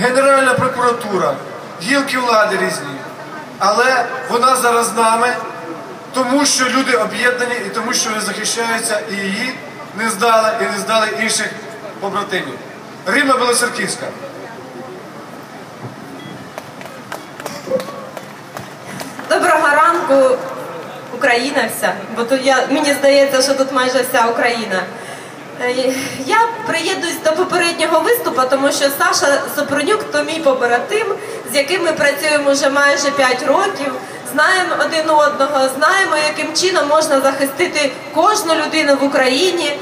Генеральна прокуратура, гілки влади різні. Але вона зараз з нами, тому що люди об'єднані і тому, що вони захищаються і її не здали, і не здали інших побратимів. Рима Білоцерківська. Доброго ранку, Україна вся. Бо тут я мені здається, що тут майже вся Україна. Е, Я приєднуюсь до попереднього виступу, тому що Саша Сопронюк то мій побратим, з яким ми працюємо вже майже 5 років. Знаємо один одного, знаємо, яким чином можна захистити кожну людину в Україні.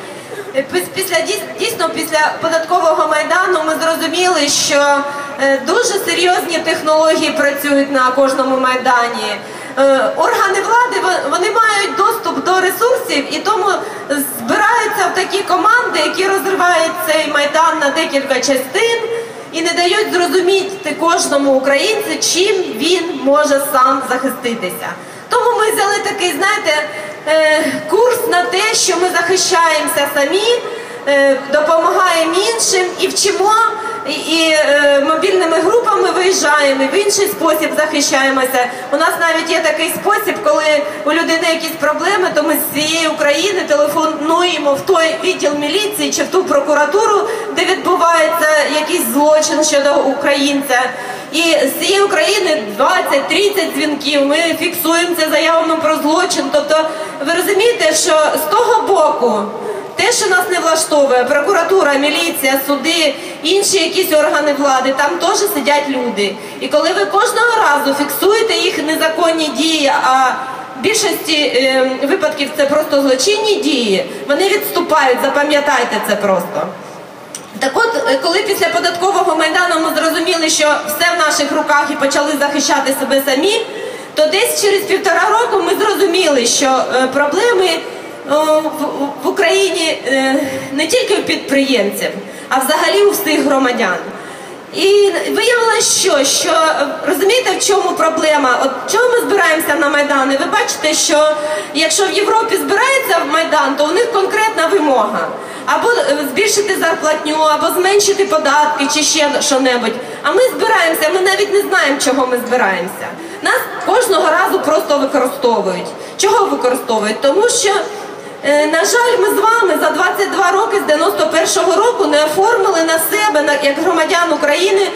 Е, Після дійсно після податкового майдану ми зрозуміли, що е, дуже серйозні технології працюють на кожному майдані. Е, Органи влади во- вони мають доступ до ресурсів і тому збираються в такі команди, які розривають цей майдан на декілька частин і не дають зрозуміти кожному українцю, чим він може сам захиститися. Тому ми взяли такий, знаєте, е, курс на те, що ми захищаємося самі, допомагаємо іншим і вчимо, і, і е, мобільними групами виїжджаємо, і в інший спосіб захищаємося. У нас навіть є такий спосіб, коли у людини якісь проблеми, то ми з цієї України телефонуємо в той відділ міліції чи в ту прокуратуру, де відбувається якийсь злочин щодо українця. І з цієї України 20-30 дзвінків. Ми фіксуємо це заявами про злочин. Тобто, ви розумієте, що з того боку. Що нас не влаштовує, прокуратура, міліція, суди, інші якісь органи влади, там теж сидять люди. І коли ви кожного разу фіксуєте їх незаконні дії, а в більшості е, випадків це просто злочинні дії, вони відступають, запам'ятайте це просто. Так от, е, коли після податкового майдану ми зрозуміли, що все в наших руках і почали захищати себе самі, то десь через півтора року ми зрозуміли, що е, проблеми в, Україні е, не тільки у підприємців, а взагалі у всіх громадян. І виявилося, що, що розумієте, в чому проблема? От чому ми збираємося на Майдан? І ви бачите, що якщо в Європі збирається Майдан, то у них конкретна вимога. Або е, збільшити зарплатню, або зменшити податки, чи ще що-небудь. А ми збираємося, ми навіть не знаємо, чого ми збираємося. Нас кожного разу просто використовують. Чого використовують? Тому що На жаль, ми з вами за 22 роки з 91-го року не оформили на себе, як громадян України,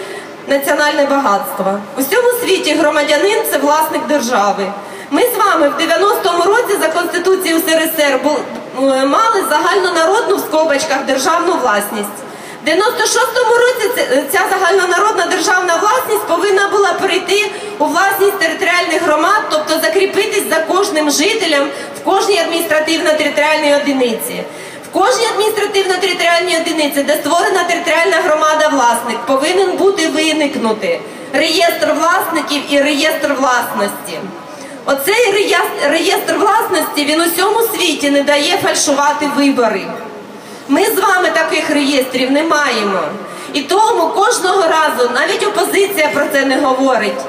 національне багатство. У всьому світі громадянин це власник держави. Ми з вами в 90-му році за Конституцією СРСР е, мали загальнонародну в скобочках державну власність. В 96-му році ця загальнонародна державна власність повинна була перейти у власність територіальних громад, тобто закріпитись за кожним жителем кожній адміністративно-територіальній одиниці. В кожній адміністративно-територіальній одиниці, де створена територіальна громада власник, повинен бути виникнути реєстр власників і реєстр власності. Оцей реєстр, реєстр власності він усьому світі не дає фальшувати вибори. Ми з вами таких реєстрів не маємо. І тому кожного разу, навіть опозиція про це не говорить.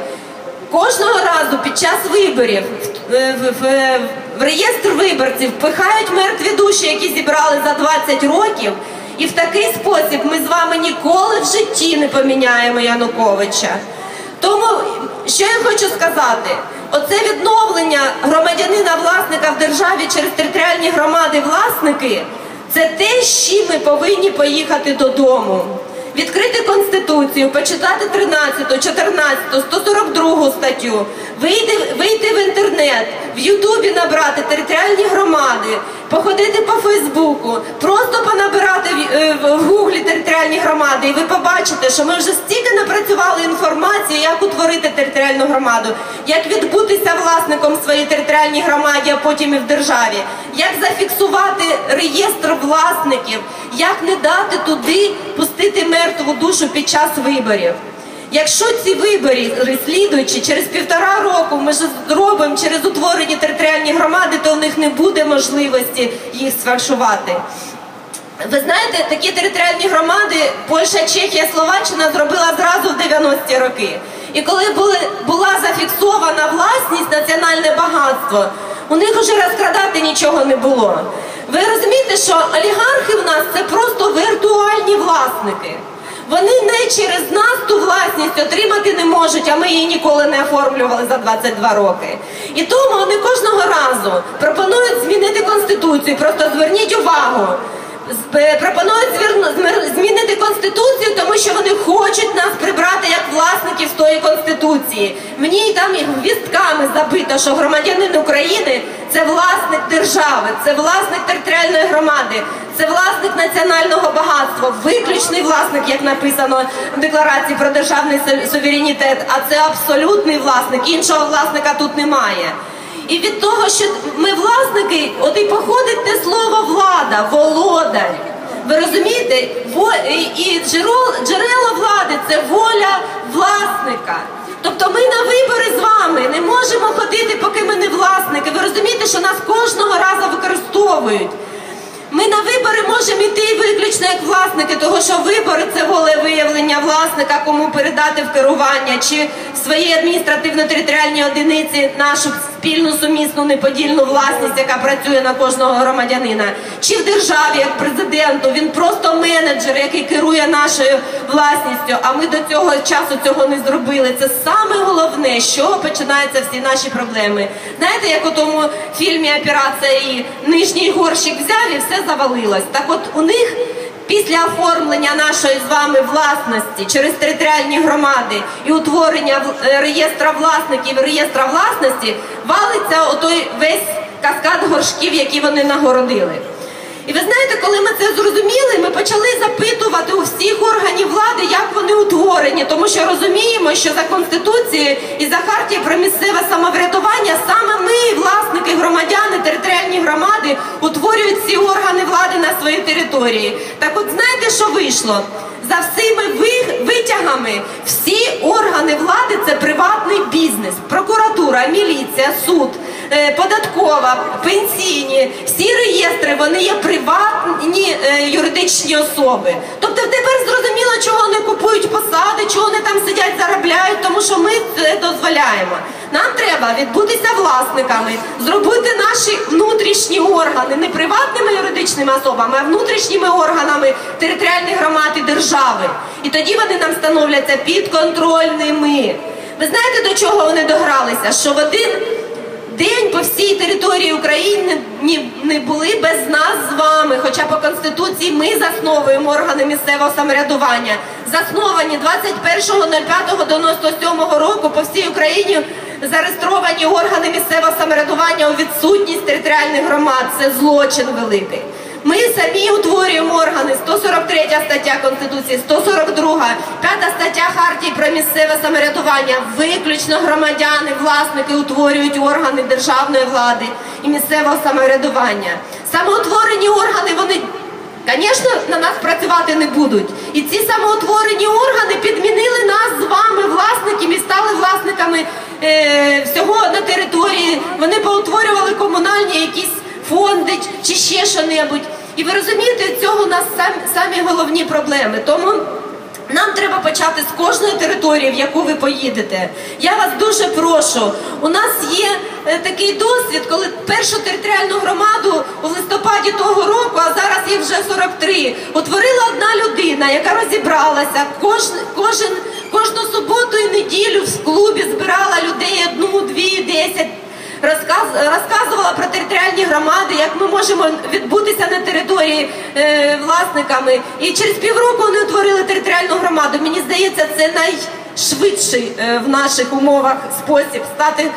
Кожного разу під час виборів в, в, в, в реєстр виборців пихають мертві душі, які зібрали за 20 років. І в такий спосіб ми з вами ніколи в житті не поміняємо Януковича. Тому що я хочу сказати, оце відновлення громадянина власника в державі через територіальні громади власники це те, з чим ми повинні поїхати додому. Відкрити конституцію, почитати 13, 14, 142 статтю, вийти, вийти в інтернет, в Ютубі набрати територіальні громади, походити по Фейсбуку, просто понабирати в, е, в Гуглі територіальні громади, і ви побачите, що ми вже стільки напрацювали інформації, як утворити територіальну громаду, як відбутися власником в своїй територіальній громаді, а потім і в державі, як зафіксувати реєстр власників, як не дати туди пустити мертву душу під час виборів. Якщо ці вибори, слідуючи через півтора року, ми ж зробимо через утворені територіальні громади, то у них не буде можливості їх сфальшувати. Ви знаєте, такі територіальні громади Польща, Чехія, Словаччина зробила зразу в 90-ті роки. І коли були, була зафіксована власність, національне багатство, у них вже розкрадати нічого не було. Ви розумієте, що олігархи в нас це просто віртуальні власники. Вони не через нас ту власність отримати не можуть, а ми її ніколи не оформлювали за 22 роки. І тому вони кожного разу пропонують змінити конституцію. Просто зверніть увагу. Е, Пропонують змінити конституцію, тому що вони хочуть нас прибрати як власників з тої конституції. Мені там і вістками забито, що громадянин України це власник держави, це власник територіальної громади, це власник національного багатства, виключний власник, як написано в декларації про державний су- суверенітет. А це абсолютний власник. Іншого власника тут немає. І від того, що ми власники, от і походить те слово влада, володар. Ви розумієте? І- джерело, влади це воля власника. Тобто ми на вибори з вами не можемо ходити, поки ми не власники. Ви розумієте, що нас кожного разу використовують. Ми на вибори можемо йти виключно як власники, того що вибори це волевиявлення власника, кому передати в керування, чи в своїй адміністративно-територіальній одиниці нашу спільну сумісну неподільну власність, яка працює на кожного громадянина, чи в державі як президенту. Він просто менеджер, який керує нашою власністю. А ми до цього часу цього не зробили. Це саме головне, з чого починаються всі наші проблеми. Знаєте, як у тому фільмі Операція і нижній горщик взяв і все завалилось. Так от у них. Після оформлення нашої з вами власності через територіальні громади і утворення е, реєстра власників, реєстра власності валиться отой весь каскад горшків, які вони нагородили. І ви знаєте, коли ми це зрозуміли, ми почали запитувати у всіх органів влади, як вони утворені, тому що розуміємо, що за конституцією і за хартією про місцеве самоврядування саме ми, власники, громадяни, територіальні громади, утворюють ці органи влади на своїй території. Так от знаєте, що вийшло? За всіми ви- витягами всі органи влади це приватний бізнес, прокуратура, міліція, суд, податкова, пенсійні, всі реєстри вони є приватні е, юридичні особи. Тобто тепер зрозуміло, чого вони купують посади, чого вони там сидять, заробляють, тому що ми це дозволяємо. Нам треба відбутися власниками, зробити наші внутрішні органи не приватними юридичними особами, а внутрішніми органами територіальних громад і держави. І тоді вони нам становляться підконтрольними. Ви знаєте, до чого вони догралися? Що в один день по всій території України не були без нас з вами. Хоча по конституції ми засновуємо органи місцевого самоврядування. Засновані 21.05.97 року по всій Україні зареєстровані органи місцевого самоврядування у відсутність територіальних громад. Це злочин великий. Ми самі утворюємо органи 143 стаття Конституції, 142, 5 стаття Хартії про місцеве самоврядування. Виключно громадяни, власники утворюють органи державної влади і місцевого самоврядування. Самоутворені органи вони. Звісно, на нас працювати не будуть. І ці самоутворені органи підмінили нас з вами, власників, і стали власниками е, всього на території. Вони поутворювали комунальні якісь фонди чи ще що-небудь. І ви розумієте, цього у нас сам, самі головні проблеми. Тому нам треба почати з кожної території, в яку ви поїдете. Я вас дуже прошу. У нас є е, такий досвід, коли першу територіальну громаду у листопаді того року, а зараз їх вже 43, утворила одна людина, яка розібралася. Кожен, кожен, кожну суботу і неділю в клубі збирала людей одну, дві, десять розказ, розказувала про територіальні громади, як ми можемо відбутися на території е, власниками. І через півроку вони утворили територіальну громаду. Мені здається, це найшвидший е, в наших умовах спосіб стати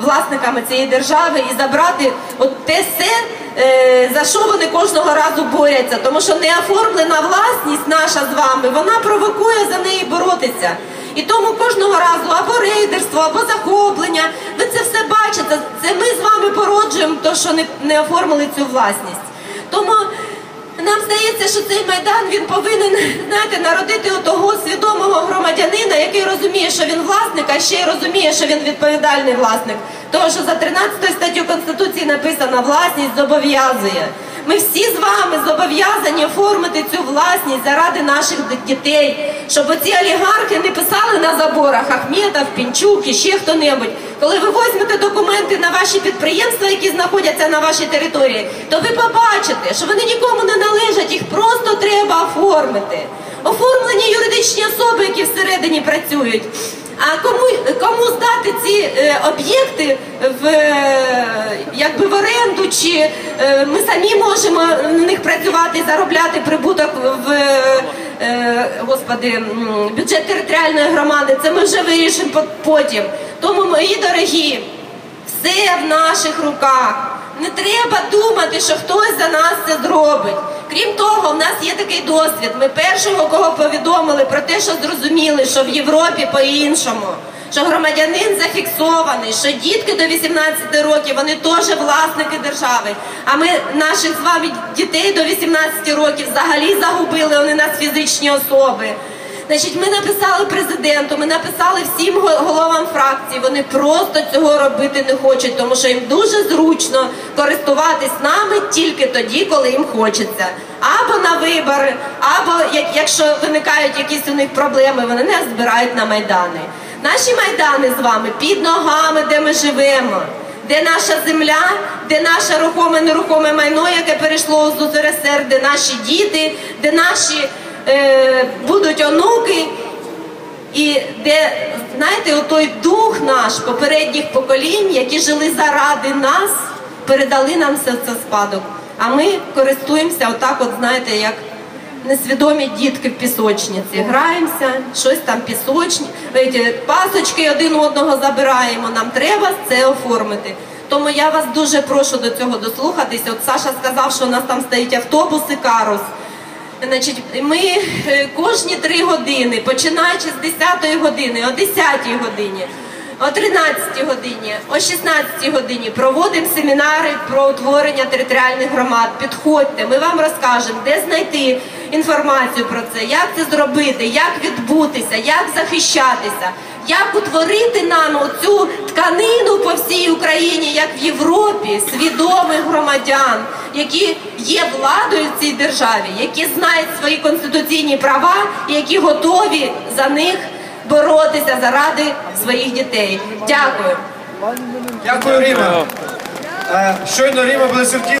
власниками цієї держави і забрати от те все, е, за що вони кожного разу борються. Тому що неоформлена власність наша з вами, вона провокує за неї боротися. І тому кожного разу або рейдерство, або захоплення. Вами породжуємо то, що не, не оформили цю власність. Тому нам здається, що цей майдан він повинен знаєте, народити того свідомого громадянина, який розуміє, що він власник, а ще й розуміє, що він відповідальний власник. Тому що за 13 статтю Конституції написано власність зобов'язує. Ми всі з вами зобов'язані оформити цю власність заради наших дітей, щоб оці олігархи не писали на заборах Ахметов, Пінчук і ще хто-небудь. Коли ви візьмете документи на ваші підприємства, які знаходяться на вашій території, то ви побачите, що вони нікому не належать, їх просто треба оформити. Оформлені юридичні особи, які всередині працюють. А кому, кому здати ці е, об'єкти в, е, якби в оренду, чи е, ми самі можемо на них працювати заробляти прибуток в господи, бюджет територіальної громади, це ми вже вирішимо по- потім. Тому, мої дорогі, все в наших руках. Не треба думати, що хтось за нас це зробить. Крім того, в нас є такий досвід. Ми першого, кого повідомили про те, що зрозуміли, що в Європі по-іншому, що громадянин зафіксований, що дітки до 18 років вони теж власники держави. А ми наших з вами дітей до 18 років взагалі загубили, вони нас фізичні особи. Значить, ми написали президенту, ми написали всім го- головам фракцій. Вони просто цього робити не хочуть, тому що їм дуже зручно користуватись нами тільки тоді, коли їм хочеться. Або на вибори, або як, якщо виникають якісь у них проблеми, вони не збирають на майдани. Наші майдани з вами під ногами, де ми живемо. Де наша земля, де наше рухоме нерухоме майно, яке перейшло з УСРСР, де наші діти, де наші е, будуть онуки, і де, знаєте, отой дух наш попередніх поколінь, які жили заради нас, передали нам все це спадок. А ми користуємося отак, от знаєте, як несвідомі дітки в пісочниці. Граємося, щось там пісочні, пасочки один одного забираємо. Нам треба це оформити. Тому я вас дуже прошу до цього дослухатися. От Саша сказав, що у нас там стоїть автобуси Карус. Значить, ми е, кожні три години, починаючи з 10 години, о 10 годині, о 13 годині, о 16 годині проводимо семінари про утворення територіальних громад. Підходьте, ми вам розкажемо, де знайти інформацію про це, як це зробити, як відбутися, як захищатися, як утворити нам оцю тканину по всій Україні, як в Європі, свідомих громадян, які є владою в цій державі, які знають свої конституційні права і які готові за них боротися заради своїх дітей. Дякую. Дякую, Ріма. Е, Щойно Ріма Блесюків